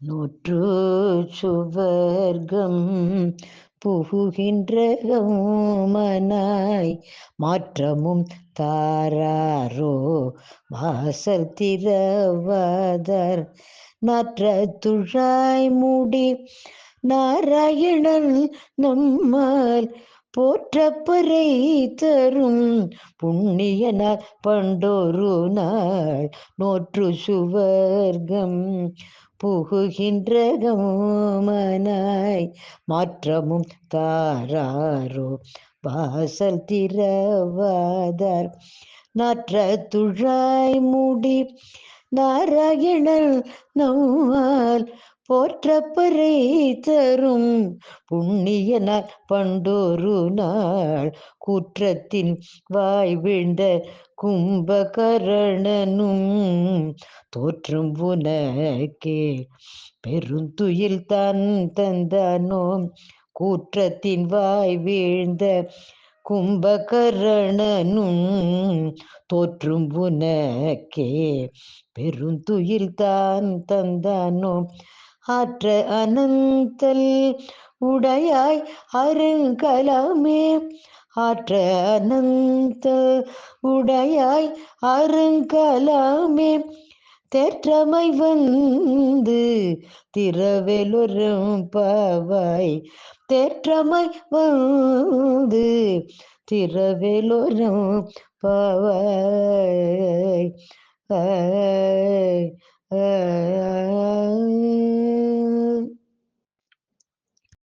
நூற்று சுவர்க்கம் புகுகின்ற மனாய் மாற்றமும் தாராரோ வாசல் திரவதர் நற்ற துழாய் மூடி நாராயணன் நம்மால் போற்றப்பறை தரும் புண்ணியனால் பண்டொரு நாள் நோற்று சுவர்க்கம் புகுகின்ற கமனாய் மாற்றமும் தாராரோ. வாசல் திரவாதார் நாற்ற துழாய் மூடி நாராயணன் நம்மால் போற்றப்பறை தரும் புண்ணியனால் பண்டோரு நாள். கூற்றத்தின் வாய் விழுந்த கும்பகரணனும் தோற்றும் உனக்கே பெருந்துயில் தான் தந்தானோம் கூற்றத்தின் வாய் வீழ்ந்த கும்பகரணனும் தோற்றும் உனக்கே பெருந்துயில் தான் தந்தானோம் ஆற்ற அனந்தல் உடையாய் அருங்கலாமே. ஆற்ற அனந்த உடையாய் அருங்கலாமே. தேற்றமை வந்து திரவெலுறும் பாவாய் தேற்றமை வந்து திரவெலுறும் பாவாய் ஆய் ஆய்